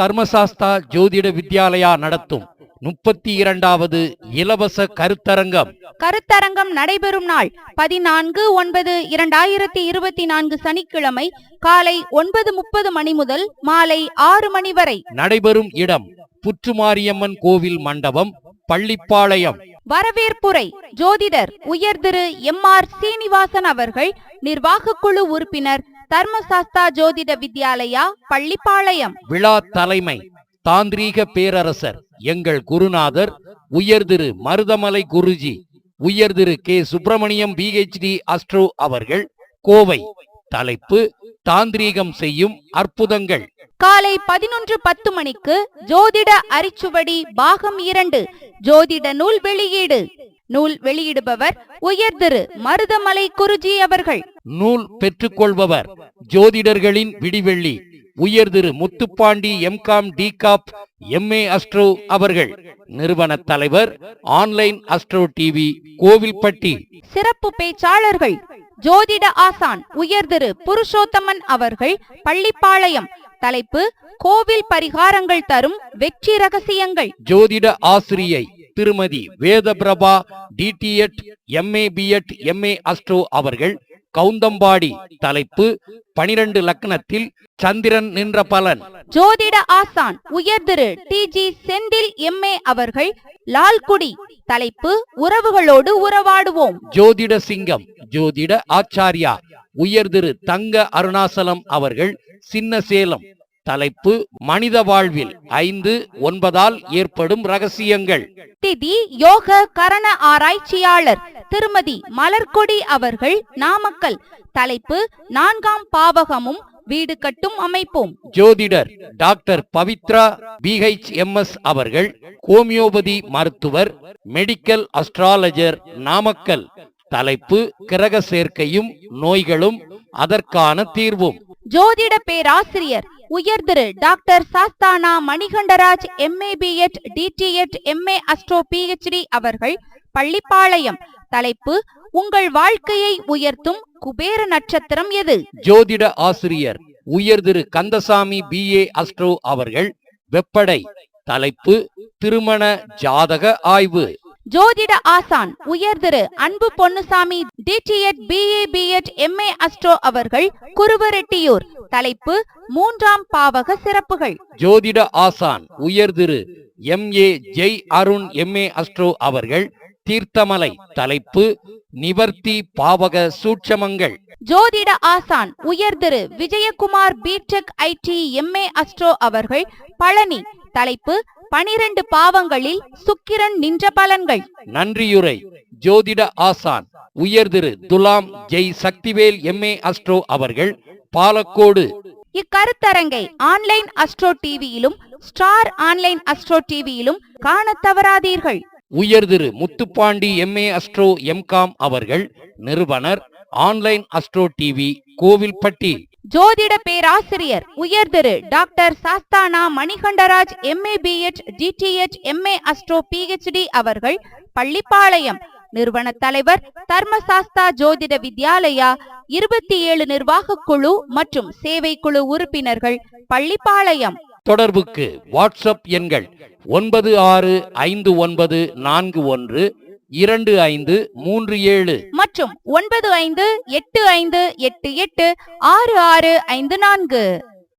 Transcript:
தர்மசாஸ்தா ஜோதிட வித்யாலயா நடத்தும் முப்பத்தி இரண்டாவது இலவச கருத்தரங்கம். கருத்தரங்கம் நடைபெறும் நாள் பதினான்கு ஒன்பது இரண்டாயிரத்தி இருபத்தி நான்கு சனிக்கிழமை காலை ஒன்பது முப்பது மணி முதல் மாலை ஆறு மணி வரை. நடைபெறும் இடம் புற்றுமாரியம்மன் கோவில் மண்டபம் பள்ளிப்பாளையம். வரவேற்புரை ஜோதிடர் உயர் திரு எம் ஆர் சீனிவாசன் அவர்கள் நிர்வாக குழு உறுப்பினர் தர்மசாஸ்தா ஜோதிட வித்யாலயா பள்ளிப்பாளையம். விழா தலைமை தாந்திரீக பேரரசர் எங்கள் குருநாதர் உயர் திரு மருதமலை குருஜி உயர் Thiru K. Subramaniam PhD astro அவர்கள் கோவை. தலைப்பு தாந்திரீகம் செய்யும் அற்புதங்கள். காலை பதினொன்று பத்து மணிக்கு ஜோதிட அரிச்சுவடி பாகம் இரண்டு ஜோதிட நூல் வெளியீடு. நூல் வெளியிடுபவர் உயர் திரு மருதமலை குருஜி அவர்கள். நூல் பெற்றுக்கொள்பவர். ஜோதிடர்களின் விடிவெள்ளி. உயர் திரு முத்துப்பாண்டி எம்காம் டிகாப் எம்ஏ அஸ்ட்ரோ அவர்கள். நிறுவன தலைவர் ஆன்லைன் அஸ்ட்ரோ டிவி கோவில்பட்டி. சிறப்பு பேச்சாளர்கள் ஜோதிட ஆசான் உயர் திரு புருஷோத்தமன் அவர்கள் பள்ளிப்பாளையம். தலைப்பு கோவில் பரிகாரங்கள் தரும் வெற்றி ரகசியங்கள். ஜோதிட ஆசிரியை Thirumathi Vedhapraba DTEd MA BEd MA astro அவர்கள். கவுந்தம்பாடி தலைப்பு பனிரெண்டு லக்னத்தில் சந்திரன் நின்ற பலன். ஜோதிட ஆசான் உயர் Thiru T G Senthil MA அவர்கள் லால்குடி தலைப்பு உறவுகளோடு உறவாடுவோம். ஜோதிட சிங்கம் ஜோதிட ஆச்சாரியா உயர் திரு தங்க அருணாசலம் அவர்கள் சின்ன சேலம் தலைப்பு மனித வாழ்வில் ஐந்து ஒன்பதால் ஏற்படும் ரகசியங்கள். திதி யோக கரண ஆராய்ச்சியாளர். திருமதி மலர்கொடி அவர்கள் நாமக்கல். தலைப்பு நான்காம் பாவகமும் வீடு கட்டும் அமைப்போம். ஜோதிடர் டாக்டர் பவித்ரா பிஹெச் எம்எஸ் அவர்கள் ஹோமியோபதி மருத்துவர் மெடிக்கல் அஸ்ட்ராலஜர் நாமக்கல். தலைப்பு கிரக சேர்க்கையும் நோய்களும் அதற்கான தீர்வும். ஜோதிட பேராசிரியர் உயர் Thiru doctor Sasthana Manikandaraj MA BEd DTEd MA astro PhD அவர்கள் பள்ளிப்பாளையம். தலைப்பு உங்கள் வாழ்க்கையை உயர்த்தும் குபேர நட்சத்திரம் எது? ஜோதிட ஆசிரியர் உயர் திரு கந்தசாமி பிஏ அஸ்ட்ரோ அவர்கள் வெப்படை. தலைப்பு திருமண ஜாதக ஆய்வு. ஜோதிட ஆசான் உயர் Thiru Anbu Ponnusamy DTEd BA BEd MA astro அவர்கள் குருவரெட்டியூர். தலைப்பு மூன்றாம் பாவக சிறப்புகள். ஜோதிட ஆசான் உயர் Thiru M. A. Jai Arun MA astro அவர்கள் தீர்த்தமலை தலைப்பு நிவர்த்தி பாவக சூட்சமங்கள். ஜோதிட ஆசான் உயர் Thiru Vijayakumar BTech IT MA astro அவர்கள் பழனி தலைப்பு பனிரெண்டு பாவங்களில் சுக்கிரன் நின்ற பலன்கள். நன்றியுரை ஜோதிட ஆசான் உயர் திரு துலாம் ஜெய் சக்திவேல் எம்ஏ அஸ்ட்ரோ அவர்கள் பாலக்கோடு. இக்கருத்தரங்கை ஆன்லைன் அஸ்ட்ரோ டிவியிலும் ஸ்டார் ஆன்லைன் அஸ்ட்ரோ டிவியிலும் காணத் தவறாதீர்கள். உயர் Thiru Muthupandi MA astro MCom அவர்கள் நிறுவனர் ஆன்லைன் அஸ்ட்ரோ டிவி கோவில்பட்டி. ஜோதிட பேராசிரியர் உயர் Thiru doctor Sasthana Manikandaraj MA BEd DTH MA astro PhD அவர்கள் பள்ளிப்பாளையம். நிறுவன தலைவர் தர்மசாஸ்தா ஜோதிட வித்யாலயா இருபத்தி ஏழு நிர்வாக குழு மற்றும் சேவை குழு உறுப்பினர்கள் பள்ளிப்பாளையம். தொடர்புக்கு வாட்ஸ்அப் எண்கள் ஒன்பது ஆறு ஐந்து ஒன்பது நான்கு ஒன்று இரண்டு ஐந்து மூன்று ஏழு. மற்றும் ஒன்பது ஐந்து எட்டு ஐந்து எட்டு எட்டு ஆறு ஆறு ஐந்து நான்கு.